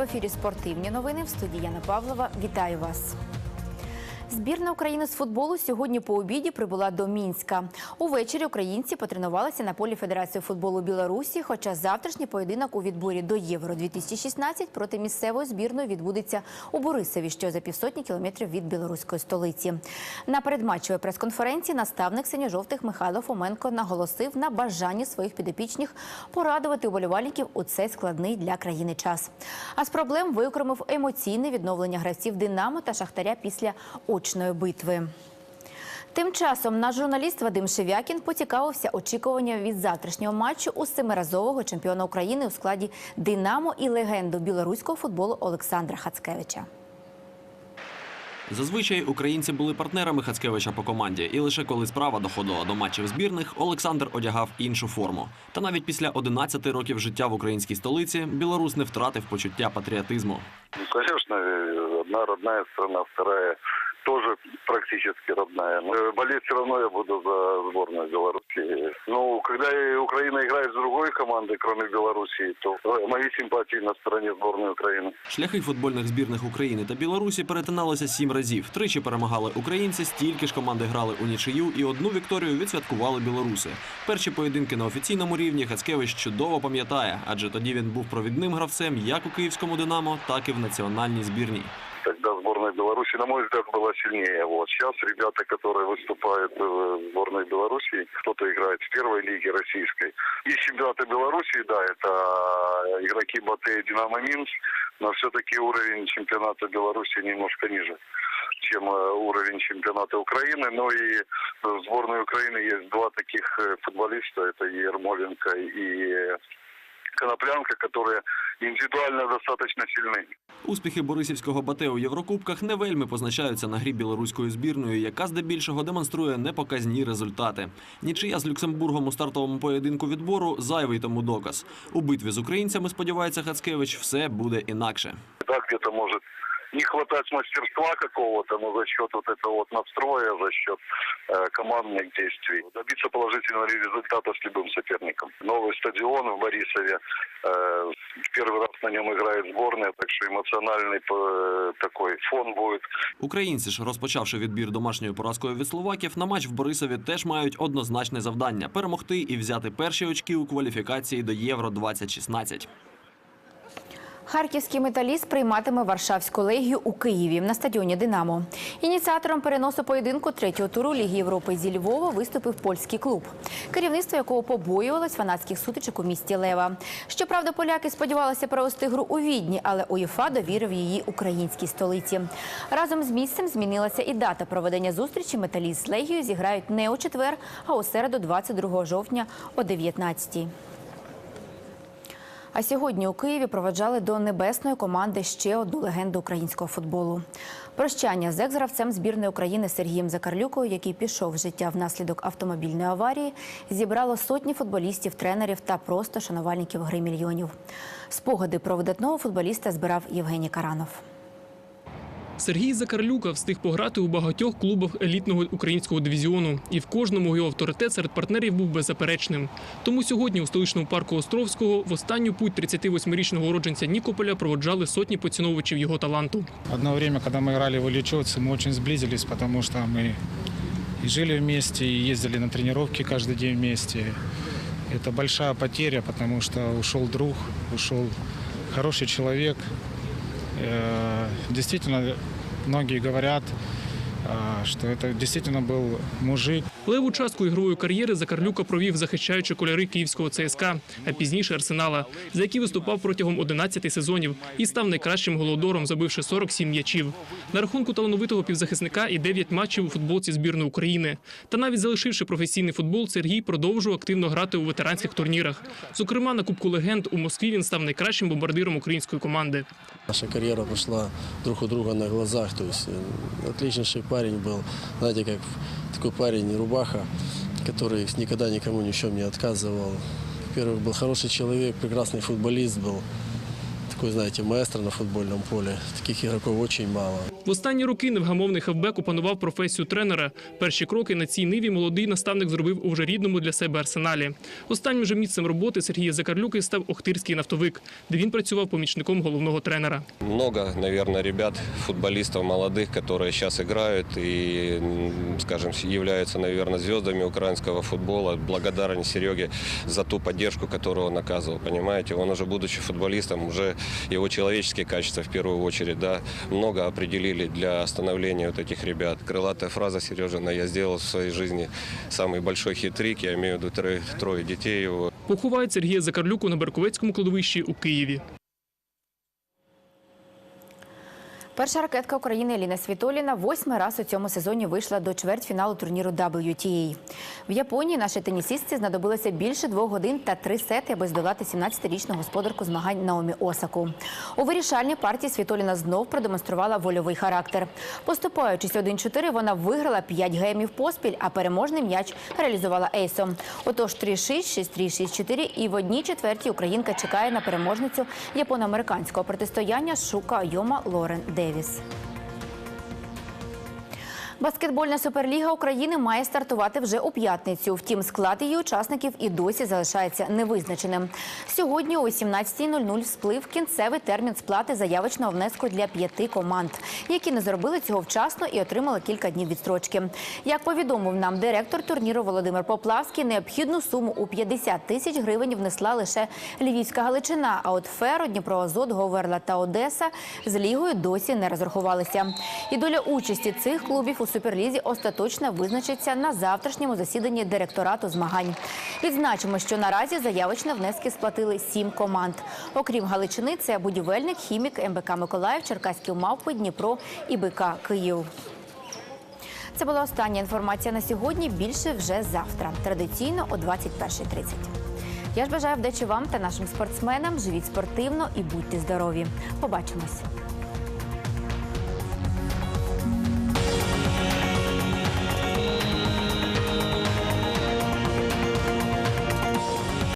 В ефірі спортивні новини в студії Яна Павлова. Вітаю вас. Збірна України з футболу сьогодні по обіді прибула до Мінська. Увечері українці потренувалися на полі Федерації футболу Білорусі. Хоча завтрашній поєдинок у відборі до Євро 2016 проти місцевої збірної відбудеться у Борисові, що за півсотні кілометрів від білоруської столиці. На передматчевій прес-конференції наставник синьо-жовтих Михайло Фоменко наголосив на бажанні своїх підопічних порадувати уболівальників у цей складний для країни час. А з проблем виокремив емоційне відновлення гравців Динамо та Шахтаря після очної битви. Тим часом наш журналіст Вадим Шевякін поцікавився очікуванням від завтрашнього матчу у семиразового чемпіона України у складі Динамо і легенду білоруського футболу Олександра Хацкевича. Зазвичай українці були партнерами Хацкевича по команді, і лише коли справа доходила до матчів збірних, Олександр одягав іншу форму. Та навіть після 11 років життя в українській столиці білорус не втратив почуття патріотизму. Ну, конечно, э, одна родная страна, вторая тоже практически родная. Но э, болеть все равно я буду за сборную Беларуси. Ну, когда и Украина играет с другой командой, кроме Белоруссии, то э, мои симпатии на стороне сборной Украины. Шляхи футбольних збірних України та Білорусі перетиналися сім разів. Тричі перемагали українці, стільки ж команди грали у нічию, і одну вікторію відсвяткували білоруси. Перші поєдинки на офіційному рівні Хацкевич чудово пам'ятає, адже тоді він був провідним гравцем як у київському Динамо, так і в національній збірній. Тогда сборная Беларуси, на мой взгляд, была сильнее. Вот сейчас ребята, которые выступают э, в сборной Беларуси, кто-то играет в первой лиге российской. И чемпионаты Беларуси, да, это игроки Батэ и Динамо Минск, но все-таки уровень чемпионата Беларуси немножко ниже чем э, уровень чемпионата Украины. Ну и в сборной Украины есть два таких э, футболиста, это и Ермоленко и э, Коноплянка, которые индивидуально достаточно сильны. Успіхи Борисівського бате у Єврокубках не вельми позначаються на грі білоруською збірною, яка здебільшого демонструє непоказні результати. Нічия з Люксембургом у стартовому поєдинку відбору зайвий тому доказ. У битві з українцями сподівається Хацкевич, все буде інакше. Так, где-то может не хватать мастерства какого-то, но за счет вот этого вот настроя, за счет э, командных действий добиться положительного результата с любым соперником. Новый стадион в Борисове, э, в первый раз на нем играет сборная, так что эмоциональный э, такой фон будет. Українці ж, розпочавши відбір домашньою поразкою від словаків, на матч в Борисові теж мають однозначне завдання перемогти і взяти перші очки у кваліфікації до Євро 2016 Харківський металіст прийматиме Варшавську легію у Києві на стадіоні Динамо. Ініціатором переносу поєдинку третього туру Ліги Європи зі Львова виступив польський клуб, керівництво якого побоювалось фанатських сутичок у місті Лева. Щоправда, поляки сподівалися провести гру у Відні, але УЄФА довірив її українській столиці. Разом з місцем змінилася і дата проведення зустрічі. Металіст з легією зіграють не у четвер, а у середу, 22 жовтня о 19-й. А сьогодні у Києві проведжали до небесної команди ще одну легенду українського футболу. Прощання з екс-гравцем збірної України Сергієм Закарлюкою, який пішов в життя внаслідок автомобільної аварії, зібрало сотні футболістів, тренерів та просто шанувальників гри мільйонів. Спогади про видатного футболіста збирав Євгеній Каранов. Сергій Закарлюка встиг пограти у багатьох клубах елітного українського дивізіону, і в кожному його авторитет серед партнерів був беззаперечним. Тому сьогодні у столичному парку Островського в останню путь 38-річного уродженця Нікополя проводжали сотні поціновувачів його таланту. Одно время, когда мы играли в Ильичевце, мы очень сблизились, потому что мы и жили вместе, и ездили на тренировки каждый день вместе. Это большая потеря, потому что ушел друг, ушел хороший человек. Э, Действительно, многие говорят, э, что это действительно был мужик, Леву частку ігрової кар'єри Закарлюка провів, захищаючи кольори київського ЦСКА, а пізніше Арсенала, за які виступав протягом 11 сезонів і став найкращим голодором, забивши 47 м'ячів. На рахунку талановитого півзахисника і 9 матчів у футболці збірної України. Та навіть залишивши професійний футбол, Сергій продовжував активно грати у ветеранських турнірах. Зокрема, на Кубку легенд у Москві він став найкращим бомбардиром української команди. Наша карьера пошла друг у друга на глазах. То есть э, отличнейший парень был. Знаете, как такой парень рубаха, который никогда никому ни в чем не отказывал. Во-первых, был хороший человек, прекрасный футболист был. Такой, знаете, маэстро на футбольном поле. Таких игроков очень мало. В останні роки невгамовний хавбек опанував професію тренера. Перші кроки на цій ниві молодий наставник зробив у вже рідному для себе арсеналі. Останнім же місцем роботи Сергія Закарлюки став Охтирський нафтовик, де він працював помічником головного тренера. Много, наверное, ребят, футболистов молодых, которые сейчас играют и, м, скажем, являются, наверное, звездами украинского футбола. Благодарен Сереге за ту поддержку, которую он оказывал, понимаете. Он уже, будучи футболистом, уже его человеческие качества в первую очередь, да, много определили для становления вот этих ребят. Крылатая фраза Сережина «Я сделал в своей жизни самый большой хитрик», я имею в виду трое, трое детей его, Поховають Сергія Закарлюку на Берковецькому кладовищі у Києві. Перша ракетка України Еліна Світоліна восьмий раз у цьому сезоні вийшла до чвертьфіналу турніру WTA. В Японії нашій тенісістці знадобилося більше двох годин та три сети, аби здолати 17-річну господарку змагань Наомі Осаку. У вирішальній партії Світоліна знов продемонструвала вольовий характер. Поступаючись 1-4, вона виграла 5 геймів поспіль, а переможний м'яч реалізувала ейсом. Отож 3-6, 6-3, 6-4 і в одній четвертій українка чекає на переможницю японо-американського протистояння Шука Йома Лорен değiliz. Баскетбольна суперліга України має стартувати вже у п'ятницю. Втім, склад її учасників і досі залишається невизначеним. Сьогодні о 18.00 сплив кінцевий термін сплати заявочного внеску для п'яти команд, які не зробили цього вчасно і отримали кілька днів відстрочки. Як повідомив нам директор турніру Володимир Поплавський, необхідну суму у 50 тисяч гривень внесла лише Львівська Галичина. А от Феро, Дніпроазот, Говерла та Одеса з лігою досі не розрахувалися. І доля участі цих клубів у суперлізі остаточно визначиться на завтрашньому засіданні директорату змагань. Відзначимо, що наразі заявочні внески сплатили сім команд. Окрім Галичини, це будівельник, хімік, МБК Миколаїв, Черкаські мавпи, Дніпро і БК Київ. Це була остання інформація на сьогодні. Більше вже завтра. Традиційно о 21.30. Я ж бажаю вдачі вам та нашим спортсменам. Живіть спортивно і будьте здорові. Побачимось.